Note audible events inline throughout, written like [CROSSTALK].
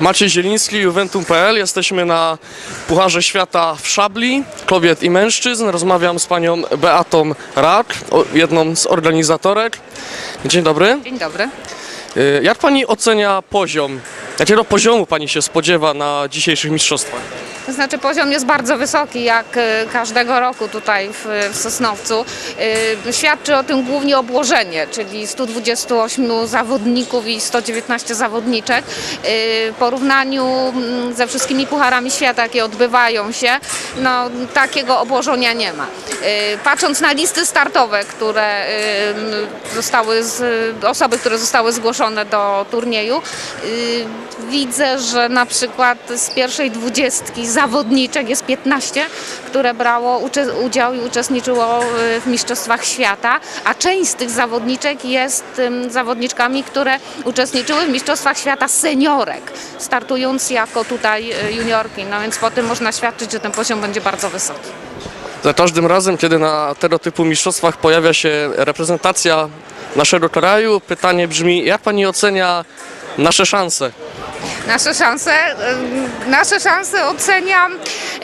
Maciej Zieliński, Juventum.pl. Jesteśmy na Pucharze Świata w szabli kobiet i mężczyzn. Rozmawiam z panią Beatą Rak, jedną z organizatorek. Dzień dobry. Dzień dobry. Y, Jak pani ocenia poziom? Jakiego poziomu pani się spodziewa na dzisiejszych mistrzostwach? To znaczy poziom jest bardzo wysoki, jak e, każdego roku tutaj w, Sosnowcu. E, Świadczy o tym głównie obłożenie, czyli 128 zawodników i 119 zawodniczek. E, W porównaniu mm, ze wszystkimi pucharami świata, jakie odbywają się, no takiego obłożenia nie ma. Patrząc na listy startowe, które zostały, z, osoby, które zostały zgłoszone do turnieju, y, widzę, że na przykład z pierwszej dwudziestki zawodniczek jest 15, które brało udział i uczestniczyło y, w Mistrzostwach Świata, a część z tych zawodniczek jest zawodniczkami, które uczestniczyły w Mistrzostwach Świata seniorek, startując jako tutaj y, juniorki. No więc po tym można świadczyć, że ten poziom będzie bardzo wysoki. Za każdym razem, kiedy na tego typu mistrzostwach pojawia się reprezentacja naszego kraju, pytanie brzmi, jak pani ocenia nasze szanse? Nasze szanse, ym, nasze szanse oceniam,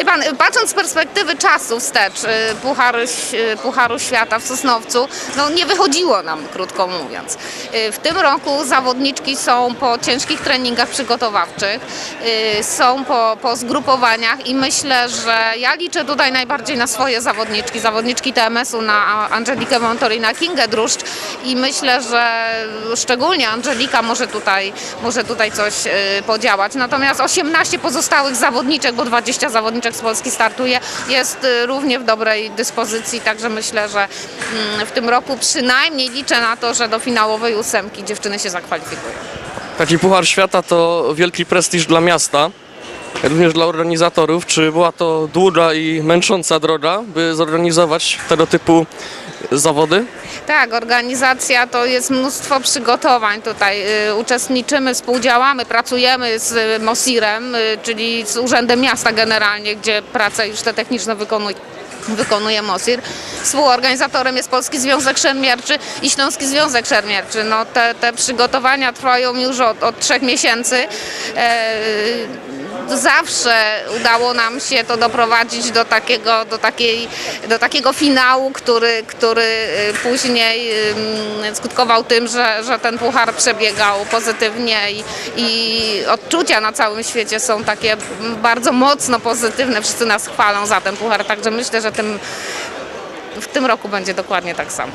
pan, patrząc z perspektywy czasu wstecz, y, Pucharu, y, Pucharu Świata w Sosnowcu, no nie wychodziło nam, krótko mówiąc. Y, W tym roku zawodniczki są po ciężkich treningach przygotowawczych, y, są po, po zgrupowaniach i myślę, że ja liczę tutaj najbardziej na swoje zawodniczki, zawodniczki TMS-u, na Angelikę Montori, na Kingę Druszcz i myślę, że szczególnie Angelika może tutaj, może tutaj coś y, podziałać. Natomiast 18 pozostałych zawodniczek, bo 20 zawodniczek z Polski startuje, jest y, równie w dobrej dyspozycji, także myślę, że mm, w tym roku przynajmniej liczę na to, że do finałowej ósemki dziewczyny się zakwalifikują. Taki Puchar Świata to wielki prestiż dla miasta, również dla organizatorów. Czy była to długa i męcząca droga, by zorganizować tego typu zawody? Tak, organizacja to jest mnóstwo przygotowań tutaj. y, Uczestniczymy, współdziałamy, pracujemy z MOSIR-em, y, czyli z Urzędem Miasta generalnie, gdzie pracę już te techniczne wykonuje. Wykonuje MOSIR. Współorganizatorem jest Polski Związek Szermierczy i Śląski Związek Szermierczy. No, te, te przygotowania trwają już od, od trzech miesięcy. E, zawsze udało nam się to doprowadzić do takiego, do takiej, do takiego finału, który, który y, później skutkował tym, że, że ten puchar przebiegał pozytywnie i, i odczucia na całym świecie są takie bardzo mocno pozytywne. Wszyscy nas chwalą za ten puchar, także myślę, że tym, w tym roku będzie dokładnie tak samo.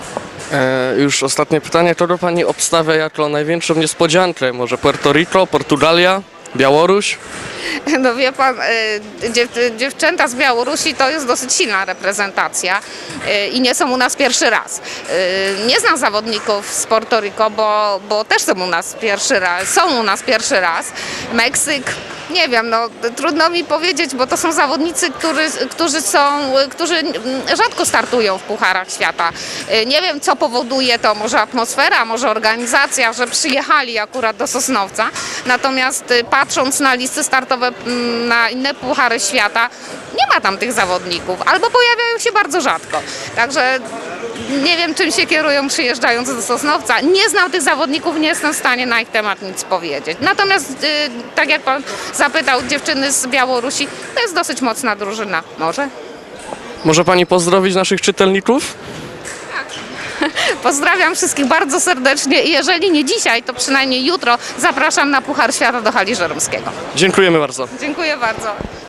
E, już ostatnie pytanie. Kogo pani obstawia jako największą niespodziankę? Może Puerto Rico, Portugalia, Białoruś? [LAUGHS] No wie pan, dziew, dziewczęta z Białorusi to jest dosyć silna reprezentacja y, i nie są u nas pierwszy raz. Y, Nie znam zawodników z Porto Rico, bo, bo też są u nas pierwszy raz, są u nas pierwszy raz. Meksyk, nie wiem, no trudno mi powiedzieć, bo to są zawodnicy, którzy, którzy są, którzy rzadko startują w Pucharach Świata. Nie wiem, co powoduje to, może atmosfera, może organizacja, że przyjechali akurat do Sosnowca. Natomiast y, patrząc na listy startowe mm, na inne Puchary Świata, nie ma tam tych zawodników, albo pojawiają się bardzo rzadko. Także nie wiem, czym się kierują przyjeżdżając do Sosnowca. Nie znam tych zawodników, nie jestem w stanie na ich temat nic powiedzieć. Natomiast, y, tak jak pan zapytał, dziewczyny z Białorusi, to jest dosyć mocna drużyna. Może? Może pani pozdrowić naszych czytelników? [LAUGHS] Pozdrawiam wszystkich bardzo serdecznie i jeżeli nie dzisiaj, to przynajmniej jutro zapraszam na Puchar Świata do Hali Żeromskiego. Dziękujemy bardzo. Dziękuję bardzo.